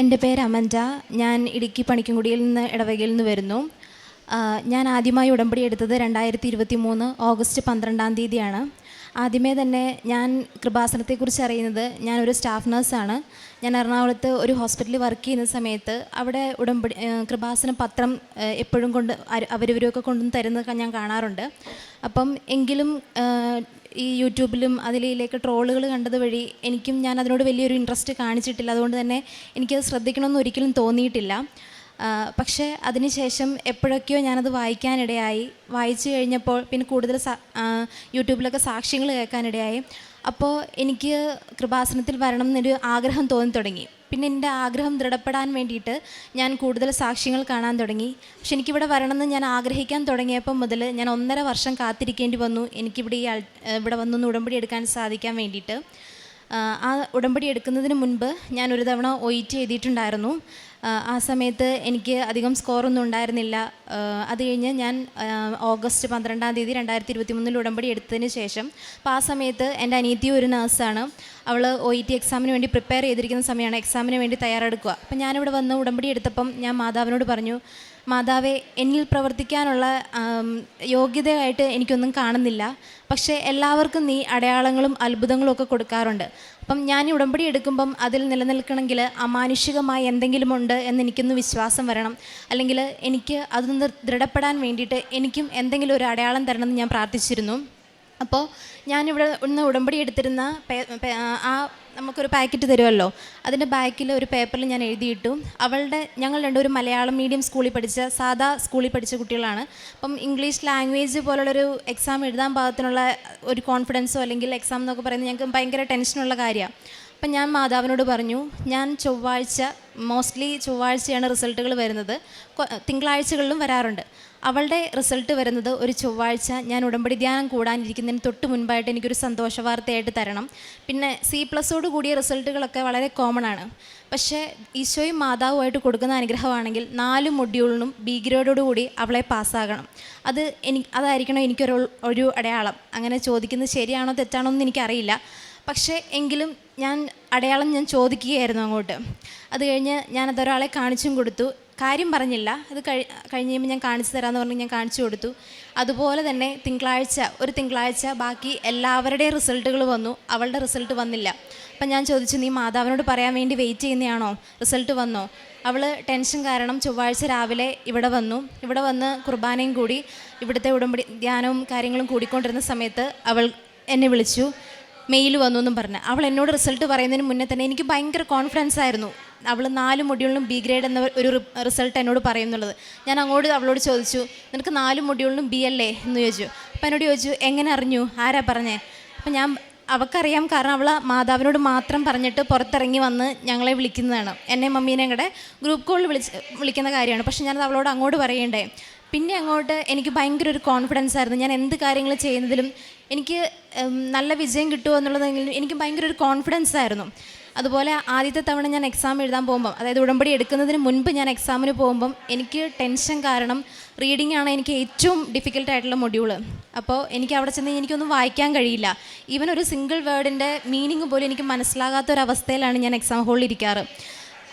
എന്റെ പേര് അമൻജ ഞാൻ ഇടുക്കി പണിക്കൻകുടിയിൽ നിന്ന് ഇടവകയിൽ നിന്ന് വരുന്നു. ഞാൻ ആദ്യമായി ഉടമ്പടി എടുത്തത് രണ്ടായിരത്തി ഇരുപത്തി മൂന്ന് ഓഗസ്റ്റ് പന്ത്രണ്ടാം തീയതിയാണ്. ആദ്യമേ തന്നെ ഞാൻ കൃപാസനത്തെക്കുറിച്ച് അറിയുന്നത് ഞാനൊരു സ്റ്റാഫ് നഴ്സാണ്. ഞാൻ എറണാകുളത്ത് ഒരു ഹോസ്പിറ്റലിൽ വർക്ക് ചെയ്യുന്ന സമയത്ത് അവിടെ ഉടമ്പടി കൃപാസന പത്രം എപ്പോഴും കൊണ്ട് അവരിവരൊക്കെ കൊണ്ടുവന്ന് തരുന്നത് ഞാൻ കാണാറുണ്ട്. അപ്പം എങ്കിലും ഈ യൂട്യൂബിലും അതിലേക്ക് ട്രോളുകൾ കണ്ടത് വഴി എനിക്കും ഞാൻ അതിനോട് വലിയൊരു ഇൻട്രസ്റ്റ് കാണിച്ചിട്ടില്ല. അതുകൊണ്ട് തന്നെ എനിക്കത് ശ്രദ്ധിക്കണമെന്ന് ഒരിക്കലും തോന്നിയിട്ടില്ല. പക്ഷേ അതിനുശേഷം എപ്പോഴൊക്കെയോ ഞാനത് വായിക്കാനിടയായി. വായിച്ചു കഴിഞ്ഞപ്പോൾ പിന്നെ കൂടുതൽ യൂട്യൂബിലൊക്കെ സാക്ഷ്യങ്ങൾ കേൾക്കാനിടയായി. അപ്പോൾ എനിക്ക് കൃപാസനത്തിൽ വരണം എന്നൊരു ആഗ്രഹം തോന്നി തുടങ്ങി പിന്നെ എന്റെ ആഗ്രഹം ദൃഢപ്പെടാൻ വേണ്ടിയിട്ട് ഞാൻ കൂടുതൽ സാക്ഷ്യങ്ങൾ കാണാൻ തുടങ്ങി. പക്ഷെ എനിക്കിവിടെ വരണമെന്ന് ഞാൻ ആഗ്രഹിക്കാൻ തുടങ്ങിയപ്പോൾ മുതൽ ഞാൻ ഒന്നര വർഷം കാത്തിരിക്കേണ്ടി വന്നു. എനിക്കിവിടെ ഈ ഇവിടെ വന്നൊന്ന് ഉടമ്പടി എടുക്കാൻ സാധിക്കാൻ വേണ്ടിയിട്ട്. ആ, ഉടമ്പടി എടുക്കുന്നതിന് മുൻപ് ഞാൻ ഒരു തവണ ഒയിറ്റ് എഴുതിയിട്ടുണ്ടായിരുന്നു. ആ, സമയത്ത് എനിക്ക് അധികം സ്കോറൊന്നും ഉണ്ടായിരുന്നില്ല. അത് കഴിഞ്ഞ് ഞാൻ ഓഗസ്റ്റ് പന്ത്രണ്ടാം തീയതി രണ്ടായിരത്തി ഇരുപത്തി മൂന്നിൽ ഉടമ്പടി എടുത്തതിന് ശേഷം അപ്പോൾ ആ സമയത്ത് എന്റെ അനീതി ഒരു നേഴ്സാണ്. അവൾ ഒ ഇ ടി എക്സാമിന് വേണ്ടി പ്രിപ്പയർ ചെയ്തിരിക്കുന്ന സമയമാണ് എക്സാമിന് വേണ്ടി തയ്യാറെടുക്കുക. അപ്പം ഞാനിവിടെ വന്ന് ഉടമ്പടി എടുത്തപ്പം ഞാൻ മാതാവിനോട് പറഞ്ഞു മാതാവെ എന്നിൽ പ്രവർത്തിക്കാനുള്ള യോഗ്യതയായിട്ട് എനിക്കൊന്നും കാണുന്നില്ല. പക്ഷേ എല്ലാവർക്കും നീ അടയാളങ്ങളും അത്ഭുതങ്ങളും ഒക്കെ കൊടുക്കാറുണ്ട്. അപ്പം ഞാൻ ഉടമ്പടി എടുക്കുമ്പം അതിൽ നിലനിൽക്കണമെങ്കിൽ അമാനുഷികമായി എന്തെങ്കിലുമുണ്ട് എന്ന് എനിക്കൊന്ന് വിശ്വാസം വരണം. അല്ലെങ്കിൽ എനിക്ക് അതൊന്ന് ദൃഢപ്പെടാൻ വേണ്ടിയിട്ട് എനിക്കും എന്തെങ്കിലും ഒരു അടയാളം തരണമെന്ന് ഞാൻ പ്രാർത്ഥിച്ചിരുന്നു. അപ്പോൾ ഞാനിവിടെ ഒന്ന് ഉടമ്പടി എടുത്തിരുന്ന ആ നമുക്കൊരു പാക്കറ്റ് തരുമല്ലോ. അതിന്റെ ബാക്കിൽ ഒരു പേപ്പറിൽ ഞാൻ എഴുതിയിട്ടു. അവളുടെ ഞങ്ങൾ രണ്ടുപേരും മലയാളം മീഡിയം സ്കൂളിൽ പഠിച്ച സാധാ സ്കൂളിൽ പഠിച്ച കുട്ടികളാണ്. അപ്പം ഇംഗ്ലീഷ് ലാംഗ്വേജ് പോലുള്ളൊരു എക്സാം എഴുതാൻ പാകത്തിനുള്ള ഒരു കോൺഫിഡൻസോ അല്ലെങ്കിൽ എക്സാം എന്നൊക്കെ പറയുന്നത് ഞങ്ങൾക്ക് ഭയങ്കര ടെൻഷനുള്ള കാര്യമാണ് അപ്പം ഞാൻ മാതാവിനോട് പറഞ്ഞു ഞാൻ ചൊവ്വാഴ്ച മോസ്റ്റ്ലി ചൊവ്വാഴ്ചയാണ് റിസൾട്ടുകൾ വരുന്നത്. തിങ്കളാഴ്ചകളിലും വരാറുണ്ട്. അവളുടെ റിസൾട്ട് വരുന്നത് ഒരു ചൊവ്വാഴ്ച ഞാൻ ഉടമ്പടി ധ്യാനം കൂടാനിരിക്കുന്നതിന് തൊട്ട് മുൻപായിട്ട് എനിക്കൊരു സന്തോഷ വാർത്തയായിട്ട് തരണം. പിന്നെ സി പ്ലസോട് കൂടിയ റിസൾട്ടുകളൊക്കെ വളരെ കോമൺ ആണ്. പക്ഷേ ഈശോയും മാതാവുമായിട്ട് കൊടുക്കുന്ന അനുഗ്രഹമാണെങ്കിൽ നാല് മൊഡ്യൂളിനും ബി ഗ്രേഡോട് കൂടി അവളെ പാസ്സാകണം. അത് എനിക്ക് അതായിരിക്കണം എനിക്കൊരു ഒരു അടയാളം. അങ്ങനെ ചോദിക്കുന്നത് ശരിയാണോ തെറ്റാണോ എന്ന് എനിക്കറിയില്ല. പക്ഷേ എങ്കിലും ഞാൻ അടയാളം ഞാൻ ചോദിക്കുകയായിരുന്നു അങ്ങോട്ട്. അത് കഴിഞ്ഞ് ഞാനതൊരാളെ കാണിച്ചും കൊടുത്തു. കാര്യം പറഞ്ഞില്ല. അത് കഴി കഴിഞ്ഞ് ഞാൻ കാണിച്ചു തരാമെന്ന് പറഞ്ഞ് ഞാൻ കാണിച്ചു കൊടുത്തു. അതുപോലെ തന്നെ തിങ്കളാഴ്ച ഒരു തിങ്കളാഴ്ച ബാക്കി എല്ലാവരുടെയും റിസൾട്ടുകൾ വന്നു. അവളുടെ റിസൾട്ട് വന്നില്ല. അപ്പം ഞാൻ ചോദിച്ചു നീ മാതാവിനോട് പറയാൻ വേണ്ടി വെയിറ്റ് ചെയ്യുന്നതാണോ റിസൾട്ട് വന്നോ? അവൾ ടെൻഷൻ കാരണം ചൊവ്വാഴ്ച രാവിലെ ഇവിടെ വന്നു. ഇവിടെ വന്ന് കുർബാനയും കൂടി ഇവിടുത്തെ ഉടമ്പടി ധ്യാനവും കാര്യങ്ങളും കൂടിക്കൊണ്ടിരുന്ന സമയത്ത് അവൾ എന്നെ വിളിച്ചു. മെയിൽ വന്നു എന്നും പറഞ്ഞ്. അവൾ എന്നോട് റിസൾട്ട് പറയുന്നതിന് മുന്നേ തന്നെ എനിക്ക് ഭയങ്കര കോൺഫിഡൻസ് ആയിരുന്നു. അവൾ നാല് മൊഡ്യൂളിനും ബി ഗ്രേഡ് എന്ന ഒരു റിസൾട്ട് എന്നോട് പറയുന്നുള്ളത്. ഞാൻ അങ്ങോട്ട് അവളോട് ചോദിച്ചു നിനക്ക് നാല് മൊഡ്യൂളിനും ബി അല്ലേ? എന്ന് ചോദിച്ചു. അപ്പം എന്നോട് ചോദിച്ചു എങ്ങനെ അറിഞ്ഞു? ആരാ പറഞ്ഞേ? അപ്പം ഞാൻ അവൾക്കറിയാം കാരണം അവൾ മാതാവിനോട് മാത്രം പറഞ്ഞിട്ട് പുറത്തിറങ്ങി വന്ന് ഞങ്ങളെ വിളിക്കുന്നതാണ്. എന്നെ മമ്മീനെ കൂടെ ഗ്രൂപ്പ് കോളിൽ വിളിച്ച് വിളിക്കുന്ന കാര്യമാണ്. പക്ഷേ ഞാനത് അവളോട് അങ്ങോട്ട് പറയണ്ടേ? പിന്നെ അങ്ങോട്ട് എനിക്ക് ഭയങ്കര ഒരു കോൺഫിഡൻസ് ആയിരുന്നു. ഞാൻ എന്ത് കാര്യങ്ങൾ ചെയ്യുന്നതിലും എനിക്ക് നല്ല വിജയം കിട്ടുമോ എന്നുള്ളതെങ്കിലും എനിക്ക് ഭയങ്കര ഒരു കോൺഫിഡൻസ് ആയിരുന്നു. അതുപോലെ ആദ്യത്തെ തവണ ഞാൻ എക്സാം എഴുതാൻ പോകുമ്പം അതായത് ഉടമ്പടി എടുക്കുന്നതിന് മുൻപ് ഞാൻ എക്സാമിന് പോകുമ്പം എനിക്ക് ടെൻഷൻ കാരണം റീഡിംഗ് ആണ് എനിക്ക് ഏറ്റവും ഡിഫിക്കൽട്ടായിട്ടുള്ള മൊഡ്യൂൾ അപ്പോൾ എനിക്ക് അവിടെ ചെന്ന് എനിക്കൊന്നും വായിക്കാൻ കഴിയില്ല. ഈവൻ ഒരു സിംഗിൾ വേർഡിന്റെ മീനിങ് പോലും എനിക്ക് മനസ്സിലാകാത്ത ഒരു അവസ്ഥയിലാണ് ഞാൻ എക്സാം ഹോളിൽ ഇരിക്കാറ്.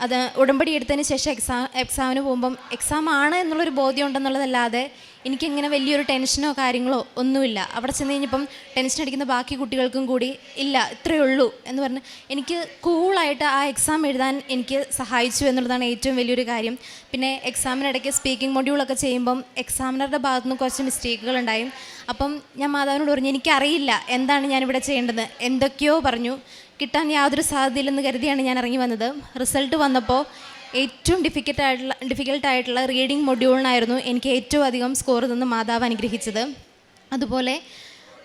അത് ഉടമ്പടി എടുത്തതിന് ശേഷം എക്സാം എക്സാമിന് പോകുമ്പം എക്സാം ആണ് എന്നുള്ളൊരു ബോധ്യം ഉണ്ടെന്നുള്ളതല്ലാതെ എനിക്കിങ്ങനെ വലിയൊരു ടെൻഷനോ കാര്യങ്ങളോ ഒന്നുമില്ല. അവിടെ ചെന്ന് കഴിഞ്ഞപ്പം ടെൻഷൻ അടിക്കുന്ന ബാക്കി കുട്ടികൾക്കും കൂടി ഇല്ല ഇത്രയേ ഉള്ളൂ എന്ന് പറഞ്ഞ് എനിക്ക് കൂളായിട്ട് ആ എക്സാം എഴുതാൻ എനിക്ക് സഹായിച്ചു എന്നുള്ളതാണ് ഏറ്റവും വലിയൊരു കാര്യം. പിന്നെ എക്സാമിനിടയ്ക്ക് സ്പീക്കിംഗ് മൊഡ്യൂളൊക്കെ ചെയ്യുമ്പം എക്സാമിനറുടെ ഭാഗത്തു നിന്ന് കുറച്ച് മിസ്റ്റേക്കുകൾ ഉണ്ടായി. അപ്പം ഞാൻ മാതാവിനോട് പറഞ്ഞു എനിക്കറിയില്ല എന്താണ് ഞാനിവിടെ ചെയ്യേണ്ടത്? എന്തൊക്കെയോ പറഞ്ഞു. കിട്ടാൻ യാതൊരു സാധ്യതയില്ലെന്ന് കരുതിയാണ് ഞാൻ ഇറങ്ങി വന്നത്. റിസൾട്ട് വന്നപ്പോൾ ഏറ്റവും ഡിഫിക്കറ്റ് ആയിട്ടുള്ള ഡിഫിക്കൽട്ട് ആയിട്ടുള്ള റീഡിംഗ് മൊഡ്യൂളിനായിരുന്നു എനിക്ക് ഏറ്റവും അധികം സ്കോർ നിന്ന് മാതാവ് അനുഗ്രഹിച്ചത്. അതുപോലെ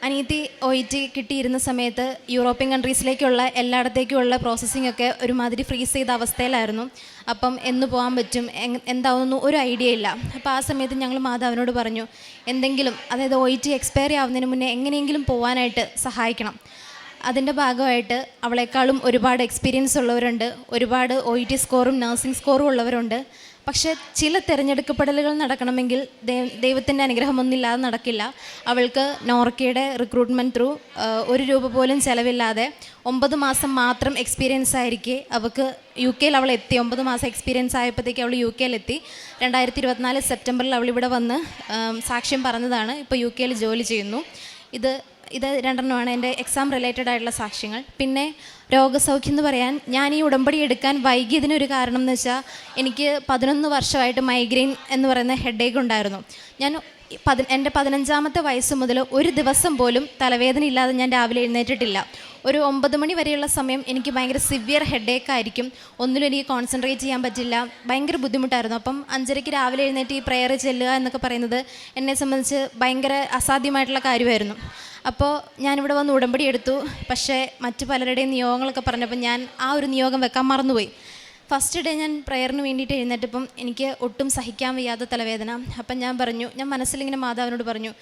അനീതി ഒ ടി കിട്ടിയിരുന്ന സമയത്ത് യൂറോപ്യൻ കൺട്രീസിലേക്കുള്ള എല്ലായിടത്തേക്കുമുള്ള പ്രോസസ്സിംഗ് ഒക്കെ ഒരുമാതിരി ഫ്രീസ് ചെയ്ത അവസ്ഥയിലായിരുന്നു. അപ്പം എന്ന് പോകാൻ പറ്റും എന്താവുന്നു ഒരു ഐഡിയ ഇല്ല. അപ്പോൾ ആ സമയത്ത് ഞങ്ങൾ മാതാവിനോട് പറഞ്ഞു എന്തെങ്കിലും അതായത് ഒ ഇ ടി എക്സ്പയറി ആവുന്നതിന് മുന്നേ എങ്ങനെയെങ്കിലും പോകാനായിട്ട് സഹായിക്കണം. അതിന്റെ ഭാഗമായിട്ട് അവളെക്കാളും ഒരുപാട് എക്സ്പീരിയൻസ് ഉള്ളവരുണ്ട്. ഒരുപാട് ഒ ഇ ടി സ്കോറും നഴ്സിംഗ് സ്കോറും ഉള്ളവരുണ്ട്. പക്ഷേ ചില തിരഞ്ഞെടുക്കപ്പെടലുകൾ നടക്കണമെങ്കിൽ ദൈവത്തിന്റെ അനുഗ്രഹമൊന്നുമില്ലാതെ നടക്കില്ല. അവൾക്ക് നോർക്കയുടെ റിക്രൂട്ട്മെന്റ് ത്രൂ ഒരു രൂപ പോലും ചിലവില്ലാതെ ഒമ്പത് മാസം മാത്രം എക്സ്പീരിയൻസ് ആയിരിക്കെ അവൾക്ക് യു കെയിൽ അവൾ എത്തി. ഒമ്പത് മാസം എക്സ്പീരിയൻസ് ആയപ്പോഴത്തേക്ക് അവൾ യു കെയിലെത്തി രണ്ടായിരത്തി ഇരുപത്തിനാല് സെപ്റ്റംബറിൽ അവൾ ഇവിടെ വന്ന് സാക്ഷ്യം പറഞ്ഞതാണ്. ഇപ്പോൾ യു കെയിൽ ജോലി ചെയ്യുന്നു. ഇത് ഇത് രണ്ടെണ്ണമാണ് എന്റെ എക്സാം റിലേറ്റഡ് ആയിട്ടുള്ള സാക്ഷ്യങ്ങൾ. പിന്നെ രോഗസൗഖ്യം എന്ന് പറയാൻ ഞാൻ ഈ ഉടമ്പടി എടുക്കാൻ വൈകിയതിനൊരു കാരണം എന്ന് വെച്ചാൽ എനിക്ക് പതിനൊന്ന് വർഷമായിട്ട് മൈഗ്രെയിൻ എന്ന് പറയുന്ന ഹെഡേക്ക് ഉണ്ടായിരുന്നു. ഞാൻ പതി എന്റെ പതിനഞ്ചാമത്തെ വയസ്സ് മുതൽ ഒരു ദിവസം പോലും തലവേദന ഇല്ലാതെ ഞാൻ രാവിലെ എഴുന്നേറ്റിട്ടില്ല. ഒരു ഒമ്പത് മണി വരെയുള്ള സമയം എനിക്ക് ഭയങ്കര സിവിയർ ഹെഡേക്ക് ആയിരിക്കും. ഒന്നിലും എനിക്ക് കോൺസെൻട്രേറ്റ് ചെയ്യാൻ പറ്റില്ല. ഭയങ്കര ബുദ്ധിമുട്ടായിരുന്നു. അപ്പം അഞ്ചരയ്ക്ക് രാവിലെ എഴുന്നേറ്റ് ഈ പ്രെയർ ചെല്ലുക എന്നൊക്കെ പറയുന്നത് എന്നെ സംബന്ധിച്ച് ഭയങ്കര അസാധ്യമായിട്ടുള്ള കാര്യമായിരുന്നു. അപ്പോൾ ഞാനിവിടെ വന്ന് ഉടമ്പടി എടുത്തു. പക്ഷേ മറ്റു പലരുടെയും നിയോഗങ്ങളൊക്കെ പറഞ്ഞപ്പോൾ ഞാൻ ആ ഒരു നിയോഗം വെക്കാൻ മറന്നുപോയി. ഫസ്റ്റ് ഡേ ഞാൻ പ്രയറിന് വേണ്ടിയിട്ട് എഴുന്നേറ്റപ്പം എനിക്ക് ഒട്ടും സഹിക്കാൻ വയ്യാത്ത തലവേദന. അപ്പം ഞാൻ പറഞ്ഞു ഞാൻ മനസ്സിലിങ്ങനെ മാതാവിനോട് പറഞ്ഞു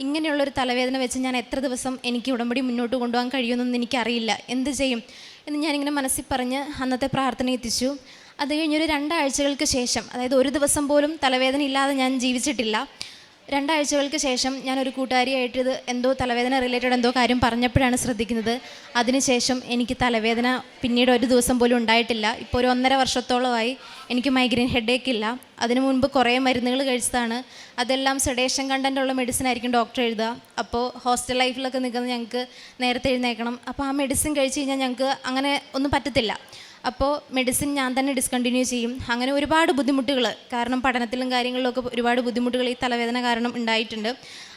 ഇങ്ങനെയുള്ളൊരു തലവേദന വെച്ച് ഞാൻ എത്ര ദിവസം എനിക്ക് ഉടമ്പടി മുന്നോട്ട് കൊണ്ടുപോകാൻ കഴിയുമെന്നൊന്നും എനിക്കറിയില്ല. എന്ത് ചെയ്യും? എന്ന് ഞാനിങ്ങനെ മനസ്സിൽ പറഞ്ഞ് അന്നത്തെ പ്രാർത്ഥന എത്തിച്ചു. അത് കഴിഞ്ഞൊരു രണ്ടാഴ്ചകൾക്ക് ശേഷം അതായത് ഒരു ദിവസം പോലും തലവേദന ഇല്ലാതെ ഞാൻ ജീവിച്ചിട്ടില്ല. രണ്ടാഴ്ചകൾക്ക് ശേഷം ഞാൻ കൂട്ടുകാരിയായിട്ട് ഇത് എന്തോ തലവേദന റിലേറ്റഡ് എന്തോ കാര്യം പറഞ്ഞപ്പോഴാണ് ശ്രദ്ധിക്കുന്നത്. അതിനുശേഷം എനിക്ക് തലവേദന പിന്നീട് ഒരു ദിവസം പോലും ഉണ്ടായിട്ടില്ല. ഇപ്പോൾ ഒരു ഒന്നര വർഷത്തോളമായി എനിക്ക് മൈഗ്രെയിൻ ഹെഡേക്ക് ഇല്ല. അതിനു മുൻപ് കുറേ മരുന്നുകൾ കഴിച്ചതാണ്. അതെല്ലാം സെഡേഷൻ കണ്ടന്റ് മെഡിസിൻ ആയിരിക്കും ഡോക്ടർ എഴുതുക. അപ്പോൾ ഹോസ്റ്റൽ ലൈഫിലൊക്കെ നിൽക്കുന്ന ഞങ്ങൾക്ക് നേരത്തെ എഴുന്നേക്കണം അപ്പോൾ ആ മെഡിസിൻ കഴിച്ച് കഴിഞ്ഞാൽ ഞങ്ങൾക്ക് അങ്ങനെ ഒന്നും പറ്റത്തില്ല. അപ്പോൾ മെഡിസിൻ ഞാൻ തന്നെ ഡിസ്കണ്ടിന്യൂ ചെയ്യും. അങ്ങനെ ഒരുപാട് ബുദ്ധിമുട്ടുകൾ കാരണം പഠനത്തിലും കാര്യങ്ങളിലൊക്കെ ഒരുപാട് ബുദ്ധിമുട്ടുകൾ ഈ തലവേദന കാരണം ഉണ്ടായിട്ടുണ്ട്.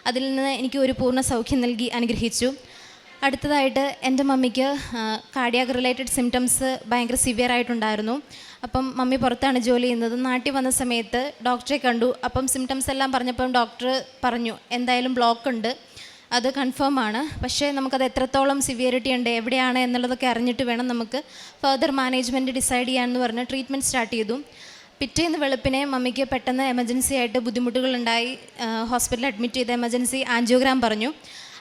അതിൽ നിന്ന് എനിക്ക് ഒരു പൂർണ സൗഖ്യം നൽകി അനുഗ്രഹിച്ചു. അടുത്തതായിട്ട് എന്റെ മമ്മിക്ക് കാർഡിയാക് റിലേറ്റഡ് സിംറ്റംസ് ഭയങ്കര സിവിയർ ആയിട്ടുണ്ടായിരുന്നു. അപ്പം മമ്മി പുറത്താണ് ജോലി ചെയ്യുന്നത്. നാട്ടിൽ വന്ന സമയത്ത് ഡോക്ടറെ കണ്ടു. അപ്പം സിംറ്റംസ് എല്ലാം പറഞ്ഞപ്പം ഡോക്ടർ പറഞ്ഞു എന്തായാലും ബ്ലോക്ക് ഉണ്ട്. അത് കൺഫേം ആണ്. പക്ഷേ നമുക്കത് എത്രത്തോളം സിവിയറിറ്റി ഉണ്ട് എവിടെയാണ് എന്നുള്ളതൊക്കെ അറിഞ്ഞിട്ട് വേണം നമുക്ക് ഫർദർ മാനേജ്മെന്റ് ഡിസൈഡ് ചെയ്യാമെന്ന് പറഞ്ഞ് ട്രീറ്റ്മെന്റ് സ്റ്റാർട്ട് ചെയ്തു. പിറ്റേന്ന് വെളുപ്പിനെ മമ്മിക്ക് പെട്ടെന്ന് എമർജൻസി ആയിട്ട് ബുദ്ധിമുട്ടുകളുണ്ടായി. ഹോസ്പിറ്റലിൽ അഡ്മിറ്റ് ചെയ്ത എമർജൻസി ആൻജിയോഗ്രാം പറഞ്ഞു.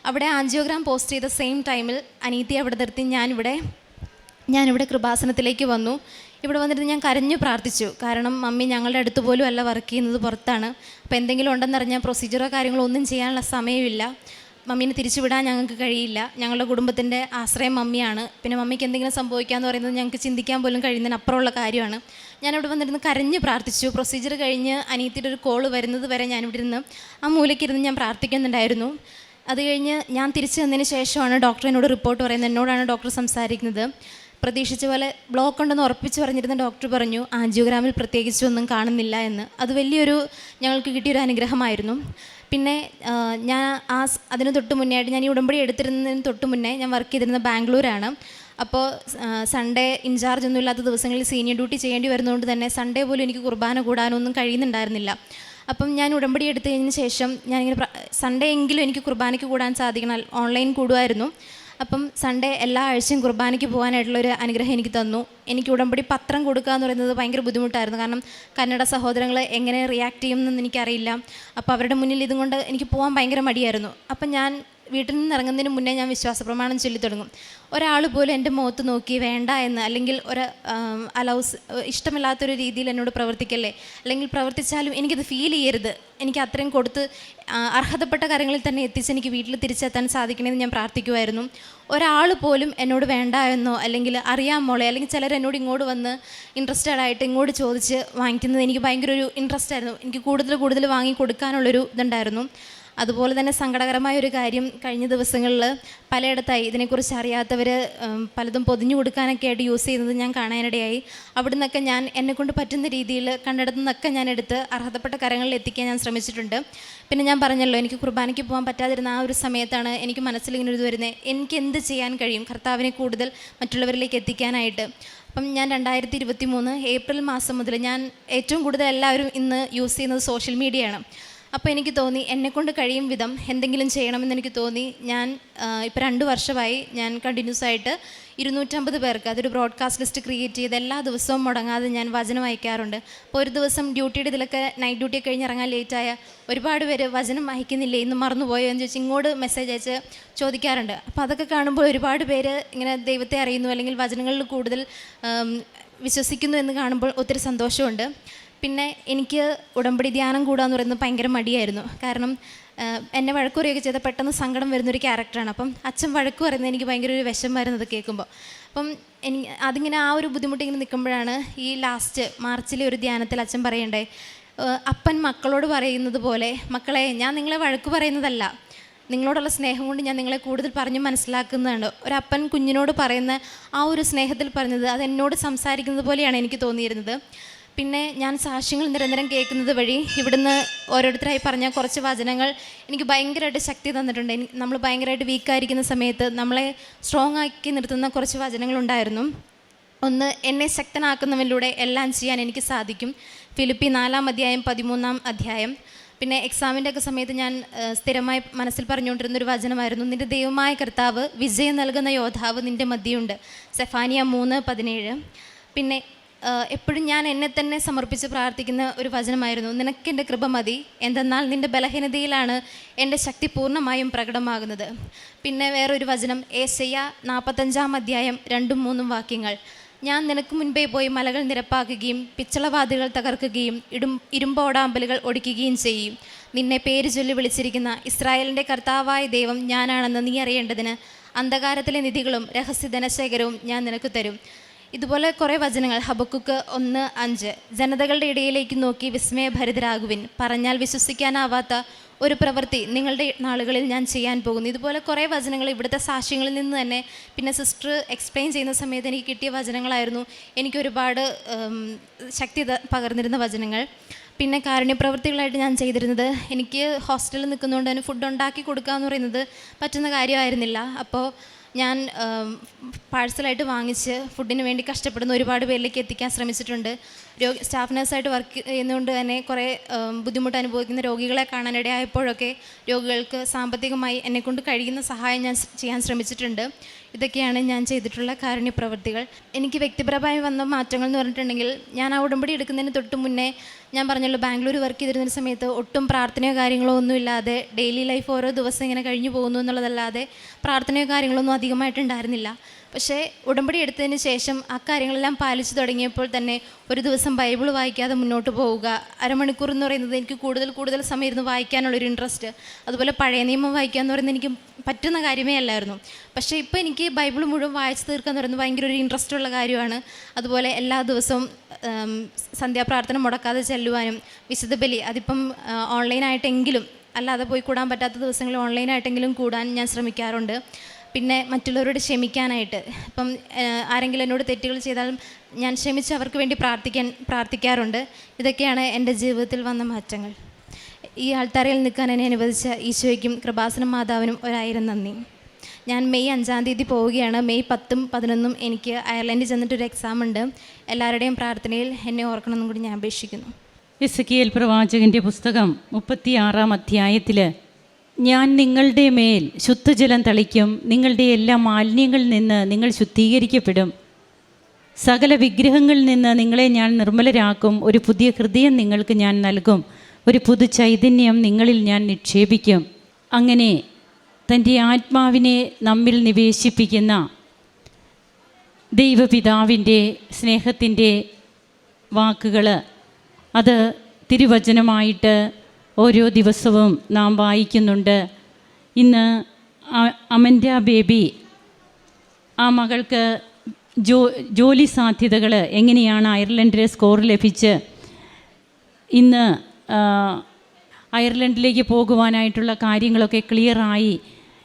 അവിടെ ആൻജിയോഗ്രാം പോസ്റ്റ് ചെയ്ത സെയിം ടൈമിൽ അനീതി അവിടെ നിർത്തി ഞാനിവിടെ ഞാനിവിടെ കൃപാസനത്തിലേക്ക് വന്നു. ഇവിടെ വന്നിട്ട് ഞാൻ കരഞ്ഞു പ്രാർത്ഥിച്ചു. കാരണം മമ്മി ഞങ്ങളുടെ അടുത്ത് പോലും അല്ല വർക്ക് ചെയ്യുന്നത് പുറത്താണ്. അപ്പോൾ എന്തെങ്കിലും ഉണ്ടെന്നറിഞ്ഞാൽ പ്രൊസീജിയറോ കാര്യങ്ങളോ ഒന്നും ചെയ്യാനുള്ള സമയമില്ല. മമ്മീനെ തിരിച്ചുവിടാൻ ഞങ്ങൾക്ക് കഴിയില്ല. ഞങ്ങളുടെ കുടുംബത്തിന്റെ ആശ്രയം മമ്മിയാണ്. പിന്നെ മമ്മിക്ക് എന്തെങ്കിലും സംഭവിക്കുക എന്ന് പറയുന്നത് ഞങ്ങൾക്ക് ചിന്തിക്കാൻ പോലും കഴിയുന്നതിന് അപ്പുറമുള്ള കാര്യമാണ്. ഞാനിവിടെ വന്നിരുന്ന് കരഞ്ഞ് പ്രാർത്ഥിച്ചു. പ്രൊസീജിയർ കഴിഞ്ഞ് അനിയത്തിയുടെ ഒരു കോൾ വരുന്നത് വരെ ഞാനിവിടെ ഇരുന്ന് ആ മൂലയ്ക്കിരുന്ന് ഞാൻ പ്രാർത്ഥിക്കുന്നുണ്ടായിരുന്നു. അത് കഴിഞ്ഞ് ഞാൻ തിരിച്ചു വന്നതിന് ശേഷമാണ് ഡോക്ടർ എന്നോട് റിപ്പോർട്ട് പറയുന്നത്. എന്നോടാണ് ഡോക്ടർ സംസാരിക്കുന്നത്. പ്രതീക്ഷിച്ച പോലെ ബ്ലോക്ക് ഉണ്ടെന്ന് ഉറപ്പിച്ച് പറഞ്ഞിരുന്ന ഡോക്ടർ പറഞ്ഞു ആൻജിയോഗ്രാമിൽ പ്രത്യേകിച്ചൊന്നും കാണുന്നില്ല എന്ന്. അത് വലിയൊരു ഞങ്ങൾക്ക് കിട്ടിയൊരു അനുഗ്രഹമായിരുന്നു. പിന്നെ ഞാൻ ആ അതിന് തൊട്ട് മുന്നേ ആയിട്ട് ഞാൻ ഈ ഉടമ്പടി എടുത്തിരുന്നതിന് തൊട്ട് മുന്നേ ഞാൻ വർക്ക് ചെയ്തിരുന്നത് ബാംഗ്ലൂരാണ്. അപ്പോൾ സൺഡേ ഇൻചാർജ് ഒന്നും ഇല്ലാത്ത ദിവസങ്ങളിൽ സീനിയർ ഡ്യൂട്ടി ചെയ്യേണ്ടി വരുന്നതുകൊണ്ട് തന്നെ സൺഡേ പോലും എനിക്ക് കുർബാന കൂടാനൊന്നും കഴിയുന്നുണ്ടായിരുന്നില്ല. അപ്പം ഞാൻ ഉടമ്പടി എടുത്തു കഴിഞ്ഞതിന് ശേഷം ഞാനിങ്ങനെ സൺഡേ എങ്കിലും എനിക്ക് കുർബാനയ്ക്ക് കൂടാൻ സാധിക്കണം ഓൺലൈൻ കൂടുമായിരുന്നു. അപ്പം സൺഡേ എല്ലാ ആഴ്ചയും കുർബാനയ്ക്ക് പോകാനായിട്ടുള്ളൊരു അനുഗ്രഹം എനിക്ക് തന്നു. എനിക്ക് ഉടമ്പടി പത്രം കൊടുക്കുക എന്ന് പറയുന്നത് ഭയങ്കര ബുദ്ധിമുട്ടായിരുന്നു. കാരണം കന്നഡ സഹോദരങ്ങൾ എങ്ങനെ റിയാക്ട് ചെയ്യുമെന്നൊന്നും എനിക്കറിയില്ല. അപ്പോൾ അവരുടെ മുന്നിൽ ഇതും കൊണ്ട് എനിക്ക് പോകാൻ ഭയങ്കര മടിയായിരുന്നു. അപ്പം ഞാൻ വീട്ടിൽ നിന്ന് ഇറങ്ങുന്നതിന് മുന്നേ ഞാൻ വിശ്വാസ പ്രമാണം ചൊല്ലി തുടങ്ങും. ഒരാൾ പോലും എന്റെ മുഖത്ത് നോക്കി വേണ്ട എന്ന് അല്ലെങ്കിൽ ഒരു അലൗസ് ഇഷ്ടമില്ലാത്തൊരു രീതിയിൽ എന്നോട് പ്രവർത്തിക്കല്ലേ? അല്ലെങ്കിൽ പ്രവർത്തിച്ചാലും എനിക്കത് ഫീൽ ചെയ്യരുത്. എനിക്ക് അത്രയും കൊടുത്ത് അർഹതപ്പെട്ട കാര്യങ്ങളിൽ തന്നെ എത്തിച്ച് എനിക്ക് വീട്ടിൽ തിരിച്ചെത്താൻ സാധിക്കണമെന്ന് ഞാൻ പ്രാർത്ഥിക്കുമായിരുന്നു ഒരാൾ പോലും എന്നോട് വേണ്ട എന്നോ അല്ലെങ്കിൽ അറിയാൻ മോളെ അല്ലെങ്കിൽ ചിലർ എന്നോട് ഇങ്ങോട്ട് വന്ന് ഇൻട്രസ്റ്റഡ് ആയിട്ട് ഇങ്ങോട്ട് ചോദിച്ച് വാങ്ങിക്കുന്നത് എനിക്ക് ഭയങ്കര ഒരു ഇൻട്രസ്റ്റ് ആയിരുന്നു. എനിക്ക് കൂടുതൽ കൂടുതൽ വാങ്ങി കൊടുക്കാനുള്ളൊരു ഇതുണ്ടായിരുന്നു. അതുപോലെ തന്നെ സങ്കടകരമായ ഒരു കാര്യം കഴിഞ്ഞ ദിവസങ്ങളിൽ പലയിടത്തായി ഇതിനെക്കുറിച്ച് അറിയാത്തവർ പലതും പൊതിഞ്ഞു കൊടുക്കാനൊക്കെ ആയിട്ട് യൂസ് ചെയ്യുന്നത് ഞാൻ കാണാനിടയായി. അവിടെ നിന്നൊക്കെ ഞാൻ എന്നെക്കൊണ്ട് പറ്റുന്ന രീതിയിൽ കണ്ടിടത്തു നിന്നൊക്കെ ഞാൻ എടുത്ത് അർഹതപ്പെട്ട കരങ്ങളിൽ എത്തിക്കാൻ ഞാൻ ശ്രമിച്ചിട്ടുണ്ട്. പിന്നെ ഞാൻ പറഞ്ഞല്ലോ എനിക്ക് കുർബാനയ്ക്ക് പോകാൻ പറ്റാതിരുന്ന ആ ഒരു സമയത്താണ് എനിക്ക് മനസ്സിലിങ്ങനെ ഒരു വരുന്നത് എനിക്ക് എന്ത് ചെയ്യാൻ കഴിയും കർത്താവിനെ കൂടുതൽ മറ്റുള്ളവരിലേക്ക് എത്തിക്കാനായിട്ട്? അപ്പം ഞാൻ രണ്ടായിരത്തി ഇരുപത്തി മൂന്ന് ഏപ്രിൽ മാസം മുതൽ ഞാൻ ഏറ്റവും കൂടുതൽ എല്ലാവരും ഇന്ന് യൂസ് ചെയ്യുന്നത് സോഷ്യൽ മീഡിയയാണ് അപ്പോൾ എനിക്ക് തോന്നി എന്നെക്കൊണ്ട് കഴിയും വിധം എന്തെങ്കിലും ചെയ്യണമെന്ന് എനിക്ക് തോന്നി. ഞാൻ ഇപ്പോൾ രണ്ട് വർഷമായി ഞാൻ കണ്ടിന്യൂസ് ആയിട്ട് ഇരുന്നൂറ്റമ്പത് പേർക്ക് അതൊരു ബ്രോഡ്കാസ്റ്റ് ലിസ്റ്റ് ക്രിയേറ്റ് ചെയ്ത് എല്ലാ ദിവസവും മുടങ്ങാതെ ഞാൻ വചനം വായിക്കാറുണ്ട്. അപ്പോൾ ഒരു ദിവസം ഡ്യൂട്ടിയുടെ ഇതിലൊക്കെ നൈറ്റ് ഡ്യൂട്ടി കഴിഞ്ഞ് ഇറങ്ങാൻ ലേറ്റായ ഒരുപാട് പേര് വചനം അയക്കുന്നില്ലേ ഇന്ന് മറന്നുപോയോ എന്ന് ചോദിച്ച് ഇങ്ങോട്ട് മെസ്സേജ് അയച്ച് ചോദിക്കാറുണ്ട്. അപ്പോൾ അതൊക്കെ കാണുമ്പോൾ ഒരുപാട് പേര് ഇങ്ങനെ ദൈവത്തെ അറിയുന്നു അല്ലെങ്കിൽ വചനങ്ങളിൽ കൂടുതൽ വിശ്വസിക്കുന്നു എന്ന് കാണുമ്പോൾ ഒത്തിരി സന്തോഷമുണ്ട്. പിന്നെ എനിക്ക് ഉടമ്പടി ധ്യാനം കൂടാന്ന് പറയുന്നത് ഭയങ്കര മടിയായിരുന്നു. കാരണം എന്നെ വഴക്ക് പറയുകയൊക്കെ ചെയ്താൽ പെട്ടെന്ന് സങ്കടം വരുന്നൊരു ക്യാരക്ടറാണ്. അപ്പം അച്ഛൻ വഴക്കു പറയുന്നത് എനിക്ക് ഭയങ്കര ഒരു വിഷമമായിരുന്നത് കേൾക്കുമ്പോൾ. അപ്പം എനിക്ക് അതിങ്ങനെ ആ ഒരു ബുദ്ധിമുട്ട് ഇങ്ങനെ നിൽക്കുമ്പോഴാണ് ഈ ലാസ്റ്റ് മാർച്ചിലെ ഒരു ധ്യാനത്തിൽ അച്ഛൻ പറയണ്ടേ അപ്പൻ മക്കളോട് പറയുന്നത് പോലെ മക്കളെ ഞാൻ നിങ്ങളെ വഴക്ക് പറയുന്നതല്ല. നിങ്ങളോടുള്ള സ്നേഹം കൊണ്ട് ഞാൻ നിങ്ങളെ കൂടുതൽ പറഞ്ഞ് മനസ്സിലാക്കുന്നതാണ്. ഒരപ്പൻ കുഞ്ഞിനോട് പറയുന്ന ആ ഒരു സ്നേഹത്തിൽ പറഞ്ഞത് അത് എന്നോട് സംസാരിക്കുന്നത് പോലെയാണ് എനിക്ക് തോന്നിയിരുന്നത്. പിന്നെ ഞാൻ സാക്ഷ്യങ്ങൾ നിരന്തരം കേൾക്കുന്നത് വഴി ഇവിടുന്ന് ഓരോരുത്തരായി പറഞ്ഞ കുറച്ച് വചനങ്ങൾ എനിക്ക് ഭയങ്കരമായിട്ട് ശക്തി തന്നിട്ടുണ്ട്. നമ്മൾ ഭയങ്കരമായിട്ട് വീക്കായിരിക്കുന്ന സമയത്ത് നമ്മളെ സ്ട്രോങ് ആക്കി നിർത്തുന്ന കുറച്ച് വചനങ്ങളുണ്ടായിരുന്നു ഒന്ന് എന്നെ ശക്തനാക്കുന്നവരിലൂടെ എല്ലാം ചെയ്യാൻ എനിക്ക് സാധിക്കും. ഫിലിപ്പി നാലാം അധ്യായം പതിമൂന്നാം അധ്യായം. പിന്നെ എക്സാമിന്റെ ഒക്കെ സമയത്ത് ഞാൻ സ്ഥിരമായി മനസ്സിൽ പറഞ്ഞുകൊണ്ടിരുന്ന ഒരു വചനമായിരുന്നു. നിന്റെ ദൈവമായ കർത്താവ് വിജയം നൽകുന്ന യോദ്ധാവ് നിന്റെ മതിയുണ്ട് സെഫാനിയ മൂന്ന് പതിനേഴ്. പിന്നെ എപ്പോഴും ഞാൻ എന്നെ തന്നെ സമർപ്പിച്ച് പ്രാർത്ഥിക്കുന്ന ഒരു വചനമായിരുന്നു നിനക്കെന്റെ കൃപ മതി എന്തെന്നാൽ നിന്റെ ബലഹീനതയിലാണ് എന്റെ ശക്തി പൂർണമായും പ്രകടമാകുന്നത്. പിന്നെ വേറൊരു വചനം ഏസയ്യ നാൽപ്പത്തഞ്ചാം അധ്യായം രണ്ടും മൂന്നും വാക്യങ്ങൾ ഞാൻ നിനക്ക് മുൻപേ പോയി മലകൾ നിരപ്പാക്കുകയും പിച്ചളവാതികൾ തകർക്കുകയും ഇടും ഇരുമ്പോടാമ്പലുകൾ ഒടിക്കുകയും ചെയ്യും. നിന്നെ പേര് ചൊല്ലി വിളിച്ചിരിക്കുന്ന ഇസ്രായേലിന്റെ കർത്താവായ ദൈവം ഞാനാണെന്ന് നീ അറിയേണ്ടതിന് അന്ധകാരത്തിലെ നിധികളും രഹസ്യ ധനശേഖരവും ഞാൻ നിനക്ക് തരും. ഇതുപോലെ കുറേ വചനങ്ങൾ ഹബക്കുക്ക് ഒന്ന് അഞ്ച്. ജനതകളുടെ ഇടയിലേക്ക് നോക്കി വിസ്മയഭരിതരാകുവിൻ. പറഞ്ഞാൽ വിശ്വസിക്കാനാവാത്ത ഒരു പ്രവൃത്തി നിങ്ങളുടെ നാളുകളിൽ ഞാൻ ചെയ്യാൻ പോകുന്നു. ഇതുപോലെ കുറേ വചനങ്ങൾ ഇവിടുത്തെ സാക്ഷ്യങ്ങളിൽ നിന്ന് തന്നെ പിന്നെ സിസ്റ്റർ എക്സ്പ്ലെയിൻ ചെയ്യുന്ന സമയത്ത് എനിക്ക് കിട്ടിയ വചനങ്ങളായിരുന്നു. എനിക്ക് ഒരുപാട് ശക്തി പകർന്നിരുന്ന വചനങ്ങൾ. പിന്നെ കാരുണ്യപ്രവൃത്തികളായിട്ട് ഞാൻ ചെയ്തിരുന്നത് എനിക്ക് ഹോസ്റ്റലിൽ നിൽക്കുന്നതുകൊണ്ട് തന്നെ ഫുഡ് ഉണ്ടാക്കി കൊടുക്കുക എന്ന് പറയുന്നത് പറ്റുന്ന കാര്യമായിരുന്നില്ല. അപ്പോൾ ഞാൻ പാഴ്സലായിട്ട് വാങ്ങിച്ച് ഫുഡിന് വേണ്ടി കഷ്ടപ്പെടുന്ന ഒരുപാട് പേരിലേക്ക് എത്തിക്കാൻ ശ്രമിച്ചിട്ടുണ്ട്. രോഗി സ്റ്റാഫ് നഴ്സായിട്ട് വർക്ക് ചെയ്യുന്നതുകൊണ്ട് തന്നെ കുറേ ബുദ്ധിമുട്ട് അനുഭവിക്കുന്ന രോഗികളെ കാണാനിടയായപ്പോഴൊക്കെ രോഗികൾക്ക് സാമ്പത്തികമായി എന്നെക്കൊണ്ട് കഴിയുന്ന സഹായം ഞാൻ ചെയ്യാൻ ശ്രമിച്ചിട്ടുണ്ട്. ഇതൊക്കെയാണ് ഞാൻ ചെയ്തിട്ടുള്ള കാരുണ്യ പ്രവൃത്തികൾ എനിക്ക് വ്യക്തിപരമായി വന്ന മാറ്റങ്ങൾ എന്ന് പറഞ്ഞിട്ടുണ്ടെങ്കിൽ ഞാൻ ആ ഉടമ്പടി എടുക്കുന്നതിന് തൊട്ട് മുന്നേ ഞാൻ പറഞ്ഞല്ലോ ബാംഗ്ലൂർ വർക്ക് ചെയ്തിരുന്ന സമയത്ത് ഒട്ടും പ്രാർത്ഥനയോ കാര്യങ്ങളോ ഒന്നും ഇല്ലാതെ ഡെയിലി ലൈഫ് ഓരോ ദിവസം ഇങ്ങനെ കഴിഞ്ഞു പോകുന്നു എന്നുള്ളതല്ലാതെ പ്രാർത്ഥനയോ കാര്യങ്ങളൊന്നും അധികമായിട്ടുണ്ടായിരുന്നില്ല. പക്ഷേ ഉടമ്പടി എടുത്തതിന് ശേഷം ആ കാര്യങ്ങളെല്ലാം പാലിച്ചു തുടങ്ങിയപ്പോൾ തന്നെ ഒരു ദിവസം ബൈബിൾ വായിക്കാതെ മുന്നോട്ട് പോവുക. അരമണിക്കൂർ എന്ന് പറയുന്നത് എനിക്ക് കൂടുതൽ കൂടുതൽ സമയം ഇരുന്ന് വായിക്കാനുള്ളൊരു ഇൻട്രസ്റ്റ് അതുപോലെ പഴയ നിയമം വായിക്കുക എന്ന് പറയുന്നത് എനിക്ക് പറ്റുന്ന കാര്യമേ അല്ലായിരുന്നു. പക്ഷേ ഇപ്പോൾ എനിക്ക് ബൈബിൾ മുഴുവൻ വായിച്ചു തീർക്കുക എന്ന് പറയുന്നത് ഭയങ്കര ഒരു ഇൻട്രസ്റ്റ് ഉള്ള കാര്യമാണ്. അതുപോലെ എല്ലാ ദിവസവും സന്ധ്യാപ്രാർത്ഥന മുടക്കാതെ ചെല്ലുവാനും വിശുദ്ധ ബലി അതിപ്പം ഓൺലൈനായിട്ടെങ്കിലും അല്ലാതെ പോയി കൂടാൻ പറ്റാത്ത ദിവസങ്ങളിൽ ഓൺലൈനായിട്ടെങ്കിലും കൂടാൻ ഞാൻ ശ്രമിക്കാറുണ്ട്. പിന്നെ മറ്റുള്ളവരോട് ക്ഷമിക്കാനായിട്ട്. ഇപ്പം ആരെങ്കിലും എന്നോട് തെറ്റുകൾ ചെയ്താലും ഞാൻ ക്ഷമിച്ച് അവർക്ക് വേണ്ടി പ്രാർത്ഥിക്കാൻ പ്രാർത്ഥിക്കാറുണ്ട്. ഇതൊക്കെയാണ് എന്റെ ജീവിതത്തിൽ വന്ന മാറ്റങ്ങൾ. ഈ ആൾത്താരയിൽ നിൽക്കാൻ എന്നെ അനുവദിച്ച ഈശോയ്ക്കും കൃപാസനം മാതാവിനും ഒരായിരം നന്ദി. ഞാൻ മെയ് അഞ്ചാം തീയതി പോവുകയാണ്. മെയ് പത്തും പതിനൊന്നും എനിക്ക് അയർലൻഡിൽ ചെന്നിട്ടൊരു എക്സാം ഉണ്ട്. എല്ലാവരുടെയും പ്രാർത്ഥനയിൽ എന്നെ ഓർക്കണമെന്നും കൂടി ഞാൻ അപേക്ഷിക്കുന്നു. എസ് കെ എൽ പ്രവാചകന്റെ പുസ്തകം മുപ്പത്തിയാറാം അധ്യായത്തിൽ ഞാൻ നിങ്ങളുടെ മേൽ ശുദ്ധജലം തളിക്കും. നിങ്ങളുടെ എല്ലാ മാലിന്യങ്ങളിൽ നിന്ന് നിങ്ങൾ ശുദ്ധീകരിക്കപ്പെടും. സകല വിഗ്രഹങ്ങളിൽ നിന്ന് നിങ്ങളെ ഞാൻ നിർമ്മലരാക്കും. ഒരു പുതിയ ഹൃദയം നിങ്ങൾക്ക് ഞാൻ നൽകും. ഒരു പുതു ചൈതന്യം നിങ്ങളിൽ ഞാൻ നിക്ഷേപിക്കും. അങ്ങനെ തന്റെ ആത്മാവിനെ നമ്മിൽ നിവേശിപ്പിക്കുന്ന ദൈവപിതാവിന്റെ സ്നേഹത്തിന്റെ വാക്കുകൾ അത് തിരുവചനമായിട്ട് ഓരോ ദിവസവും നാം വായിക്കുന്നുണ്ട്. ഇന്ന് അമൻഡ ബേബി ആ മകൾക്ക് ജോ ജോലി സാധ്യതകൾ എങ്ങനെയാണ് അയർലൻഡിലെ സ്കോർ ലഭിച്ച് ഇന്ന് അയർലൻഡിലേക്ക് പോകുവാനായിട്ടുള്ള കാര്യങ്ങളൊക്കെ ക്ലിയറായി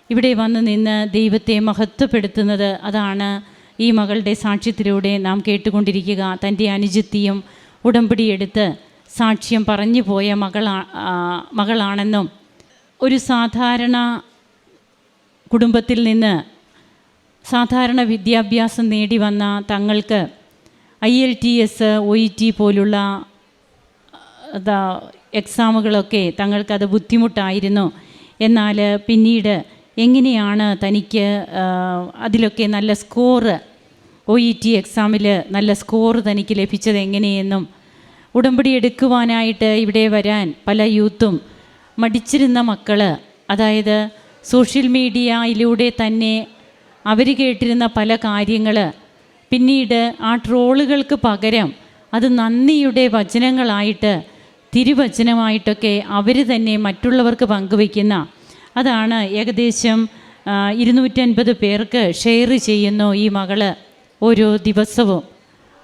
ഇവിടെ വന്ന് നിന്ന് ദൈവത്തെ മഹത്വപ്പെടുത്തുന്നത് അതാണ് ഈ മകളുടെ സാക്ഷ്യത്തിലൂടെ നാം കേട്ടുകൊണ്ടിരിക്കുക. തന്റെ അനുജത്തിയും ഉടമ്പടിയെടുത്ത് സാക്ഷ്യം പറഞ്ഞു പോയ മകളാ മകളാണെന്നും ഒരു സാധാരണ കുടുംബത്തിൽ നിന്ന് സാധാരണ വിദ്യാഭ്യാസം നേടി വന്ന തങ്ങൾക്ക് I L T S O E T പോലുള്ള എക്സാമുകളൊക്കെ തങ്ങൾക്കത് ബുദ്ധിമുട്ടായിരുന്നു. എന്നാൽ പിന്നീട് എങ്ങനെയാണ് തനിക്ക് അതിലൊക്കെ നല്ല സ്കോറ് ഒ ഇ ടി എക്സാമിൽ നല്ല സ്കോറ് തനിക്ക് ലഭിച്ചത് എങ്ങനെയെന്നും ഉടമ്പടി എടുക്കുവാനായിട്ട് ഇവിടെ വരാൻ പല യൂത്തും മടിച്ചിരുന്ന മക്കൾ അതായത് സോഷ്യൽ മീഡിയയിലൂടെ തന്നെ അവർ കേട്ടിരുന്ന പല കാര്യങ്ങൾ പിന്നീട് ആ ട്രോളുകൾക്ക് പകരം അത് നന്ദിയുടെ വചനങ്ങളായിട്ട് തിരുവചനമായിട്ടൊക്കെ അവർ തന്നെ മറ്റുള്ളവർക്ക് പങ്കുവയ്ക്കുന്ന അതാണ് ഏകദേശം ഇരുന്നൂറ്റൻപത് പേർക്ക് ഷെയർ ചെയ്യുന്നു ഈ മകൾ ഓരോ ദിവസവും.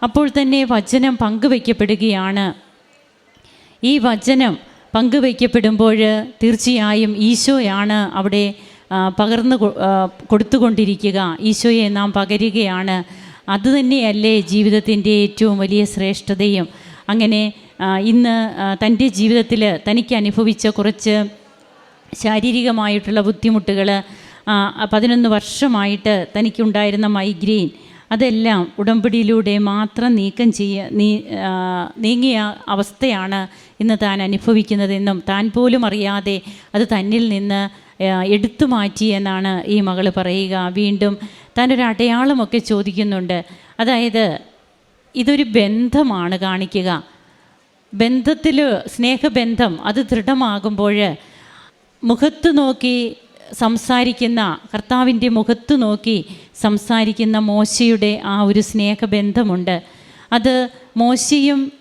അപ്പോൾ തന്നെ വചനം പങ്കുവയ്ക്കപ്പെടുകയാണ്. ഈ വചനം പങ്കുവയ്ക്കപ്പെടുമ്പോൾ തീർച്ചയായും ഈശോയാണ് അവിടെ പകർന്നു കൊടുത്തുകൊണ്ടിരിക്കുക. ഈശോയെ നാം പകരുകയാണ്. അതുതന്നെയല്ലേ ജീവിതത്തിന്റെ ഏറ്റവും വലിയ ശ്രേഷ്ഠതയും. അങ്ങനെ ഇന്ന് തന്റെ ജീവിതത്തിൽ തനിക്ക് അനുഭവിച്ച കുറച്ച് ശാരീരികമായിട്ടുള്ള ബുദ്ധിമുട്ടുകൾ പതിനൊന്ന് വർഷമായിട്ട് തനിക്കുണ്ടായിരുന്ന മൈഗ്രെയിൻ അതെല്ലാം ഉടമ്പടിയിലൂടെ മാത്രം നീക്കം ചെയ്യ നീ നീങ്ങിയ അവസ്ഥയാണ് ഇന്ന് താൻ അനുഭവിക്കുന്നതെന്നും താൻ പോലും അറിയാതെ അത് തന്നിൽ നിന്ന് എടുത്തു മാറ്റി എന്നാണ് ഈ മകൾ പറയുക. വീണ്ടും താനൊരു അടയാളമൊക്കെ ചോദിക്കുന്നുണ്ട്. അതായത് ഇതൊരു ബന്ധമാണ് കാണിക്കുക. ബന്ധത്തിൽ സ്നേഹബന്ധം അത് ദൃഢമാകുമ്പോൾ മുഖത്ത് നോക്കി സംസാരിക്കുന്ന കർത്താവിന്റെ മുഖത്ത് നോക്കി സംസാരിക്കുന്ന മോശയുടെ ആ ഒരു സ്നേഹബന്ധമുണ്ട്. അത് മോശയും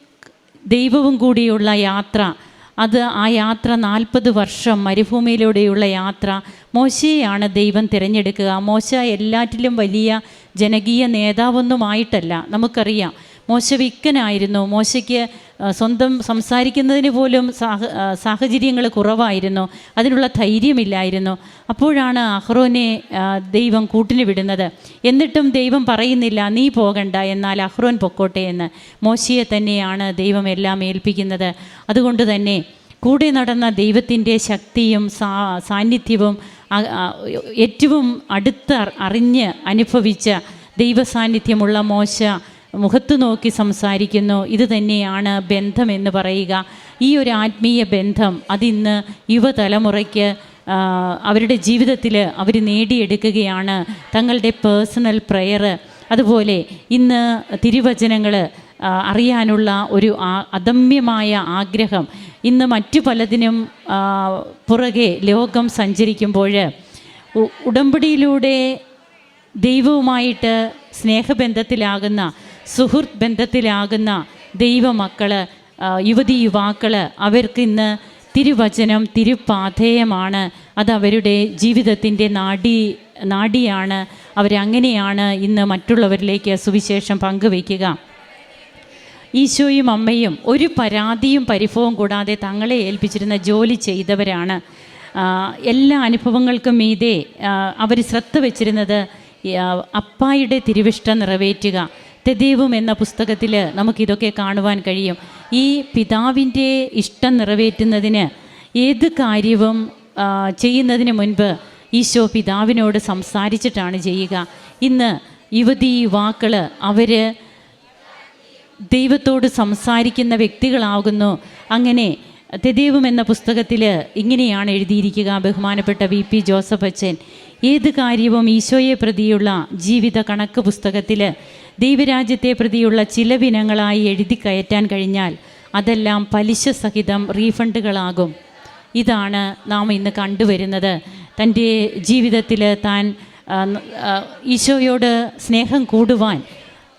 ദൈവവും കൂടിയുള്ള യാത്ര അത് ആ യാത്ര നാൽപ്പത് വർഷം മരുഭൂമിയിലൂടെയുള്ള യാത്ര മോശയെയാണ് ദൈവം തിരഞ്ഞെടുക്കുക. മോശ എല്ലാറ്റിലും വലിയ ജനകീയ നേതാവൊന്നുമായിട്ടല്ല. നമുക്കറിയാം മോശ വിക്കനായിരുന്നു. മോശയ്ക്ക് സ്വന്തം സംസാരിക്കുന്നതിന് പോലും സാഹ സാഹചര്യങ്ങൾ കുറവായിരുന്നു. അതിനുള്ള ധൈര്യമില്ലായിരുന്നു. അപ്പോഴാണ് അഹ്റോനെ ദൈവം കൂട്ടിന് വിടുന്നത്. എന്നിട്ടും ദൈവം പറയുന്നില്ല നീ പോകണ്ട എന്നാൽ അഹ്റോൻ പൊക്കോട്ടെ എന്ന്. മോശയെ തന്നെയാണ് ദൈവം എല്ലാം ഏൽപ്പിക്കുന്നത്. അതുകൊണ്ട് തന്നെ കൂടെ നടന്ന ദൈവത്തിന്റെ ശക്തിയും സാ സാന്നിധ്യവും ഏറ്റവും അടുത്ത് അറിഞ്ഞ് അനുഭവിച്ച ദൈവസാന്നിധ്യമുള്ള മോശ മുഖത്ത് നോക്കി സംസാരിക്കുന്നു ഇത് തന്നെയാണ് ബന്ധം എന്ന് പറയുക. ഈ ഒരു ആത്മീയ ബന്ധം അതിന്ന് യുവതലമുറയ്ക്ക് അവരുടെ ജീവിതത്തിൽ അവർ നേടിയെടുക്കുകയാണ്. തങ്ങളുടെ പേഴ്സണൽ പ്രെയർ അതുപോലെ ഇന്ന് തിരുവചനങ്ങൾ അറിയാനുള്ള ഒരു അദമ്യമായ ആഗ്രഹം. ഇന്ന് മറ്റു പലതിനും പുറകെ ലോകം സഞ്ചരിക്കുമ്പോൾ ഉടമ്പടിയിലൂടെ ദൈവവുമായിട്ട് സ്നേഹബന്ധത്തിലാകുന്ന സുഹൃത്ത് ബന്ധത്തിലാകുന്ന ദൈവമക്കൾ യുവതി യുവാക്കൾ അവർക്ക് ഇന്ന് തിരുവചനം തിരുപാധേയമാണ് അത് അവരുടെ ജീവിതത്തിന്റെ നാടി നാടിയാണ്. അവരങ്ങനെയാണ് ഇന്ന് മറ്റുള്ളവരിലേക്ക് സുവിശേഷം പങ്കുവയ്ക്കുക. ഈശോയും അമ്മയും ഒരു പരാതിയും പരിഭവവും കൂടാതെ തങ്ങളെ ഏൽപ്പിച്ചിരുന്ന ജോലി ചെയ്തവരാണ്. എല്ലാ അനുഭവങ്ങൾക്കും മീതെ അവർ ശ്രദ്ധ വച്ചിരുന്നത് അപ്പായുടെ തിരുവിഷ്ട നിറവേറ്റുക. തെദേവും എന്ന പുസ്തകത്തിൽ നമുക്കിതൊക്കെ കാണുവാൻ കഴിയും. ഈ പിതാവിന്റെ ഇഷ്ടം നിറവേറ്റുന്നതിന് ഏത് കാര്യവും ചെയ്യുന്നതിന് മുൻപ് ഈശോ പിതാവിനോട് സംസാരിച്ചിട്ടാണ് ചെയ്യുക. ഇന്ന് യുവതി യുവാക്കൾ അവർ ദൈവത്തോട് സംസാരിക്കുന്ന വ്യക്തികളാകുന്നു. അങ്ങനെ തെദേവും എന്ന പുസ്തകത്തിൽ ഇങ്ങനെയാണ് എഴുതിയിരിക്കുക ബഹുമാനപ്പെട്ട വി പി ജോസഫ് അച്ഛൻ. ഏത് കാര്യവും ഈശോയെ പ്രതിയുള്ള ജീവിത കണക്ക് പുസ്തകത്തിൽ ദൈവരാജ്യത്തെ പ്രതിയുള്ള ചിലവിനങ്ങളായി എഴുതി കയറ്റാൻ കഴിഞ്ഞാൽ അതെല്ലാം പലിശ സഹിതം റീഫണ്ടുകളാകും. ഇതാണ് നാം ഇന്ന് കണ്ടുവരുന്നത്. തന്റെ ജീവിതത്തിൽ താൻ ഈശോയോട് സ്നേഹം കൂടുവാൻ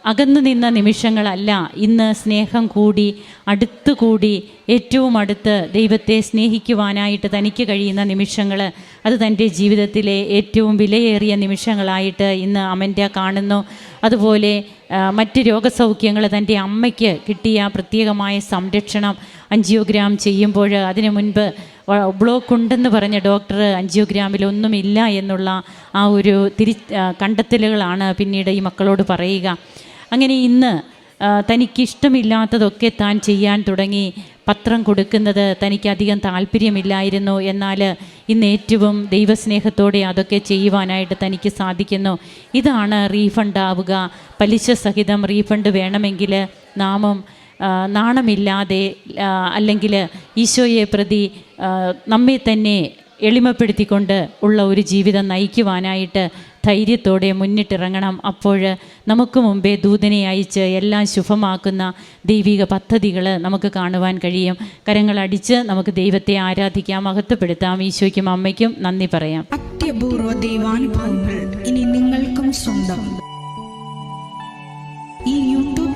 അകന്നു നിന്ന നിമിഷങ്ങളല്ല ഇന്ന് സ്നേഹം കൂടി അടുത്തു കൂടി ഏറ്റവും അടുത്ത് ദൈവത്തെ സ്നേഹിക്കുവാനായിട്ട് തനിക്ക് കഴിയുന്ന നിമിഷങ്ങൾ അത് തന്റെ ജീവിതത്തിലെ ഏറ്റവും വിലയേറിയ നിമിഷങ്ങളായിട്ട് ഇന്ന് അമന്റെ കാണുന്നു. അതുപോലെ മറ്റ് രോഗസൗഖ്യങ്ങൾ തന്റെ അമ്മയ്ക്ക് കിട്ടിയ പ്രത്യേകമായ സംരക്ഷണം അഞ്ചിയോഗ്രാം ചെയ്യുമ്പോൾ അതിനു മുൻപ് ബ്ലോക്ക് ഉണ്ടെന്ന് പറഞ്ഞ ഡോക്ടർ അഞ്ചിയോഗ്രാമിൽ ഒന്നുമില്ല എന്നുള്ള ആ ഒരു തിരി കണ്ടെത്തലുകളാണ് പിന്നീട് ഈ മക്കളോട് പറയുക. അങ്ങനെ ഇന്ന് തനിക്കിഷ്ടമില്ലാത്തതൊക്കെ താൻ ചെയ്യാൻ തുടങ്ങി. പത്രം കൊടുക്കുന്നത് തനിക്ക് അധികം താല്പര്യമില്ലായിരുന്നു. എന്നാൽ ഇന്ന് ഏറ്റവും ദൈവസ്നേഹത്തോടെ അതൊക്കെ ചെയ്യുവാനായിട്ട് തനിക്ക് സാധിക്കുന്നു. ഇതാണ് റീഫണ്ട് ആവുക. പലിശ സഹിതം റീഫണ്ട് വേണമെങ്കിൽ നാമം നാണമില്ലാതെ അല്ലെങ്കിൽ ഈശോയെ പ്രതി നമ്മെ തന്നെ എളിമപ്പെടുത്തിക്കൊണ്ട് ഉള്ള ഒരു ജീവിതം നയിക്കുവാനായിട്ട് ധൈര്യത്തോടെ മുന്നിട്ടിറങ്ങണം. അപ്പോൾ നമുക്ക് മുമ്പേ ദൂതനെ അയച്ച് എല്ലാം ശുഭമാക്കുന്ന ദൈവിക പദ്ധതികൾ നമുക്ക് കാണുവാൻ കഴിയും. കരങ്ങളടിച്ച് നമുക്ക് ദൈവത്തെ ആരാധിക്കാം മഹത്വപ്പെടുത്താം. ഈശോയ്ക്കും അമ്മയ്ക്കും നന്ദി പറയാം. അത്യപൂർവ ദൈവാനുഭവങ്ങൾ ഇനി നിങ്ങൾക്കും സ്വന്തം. ഈ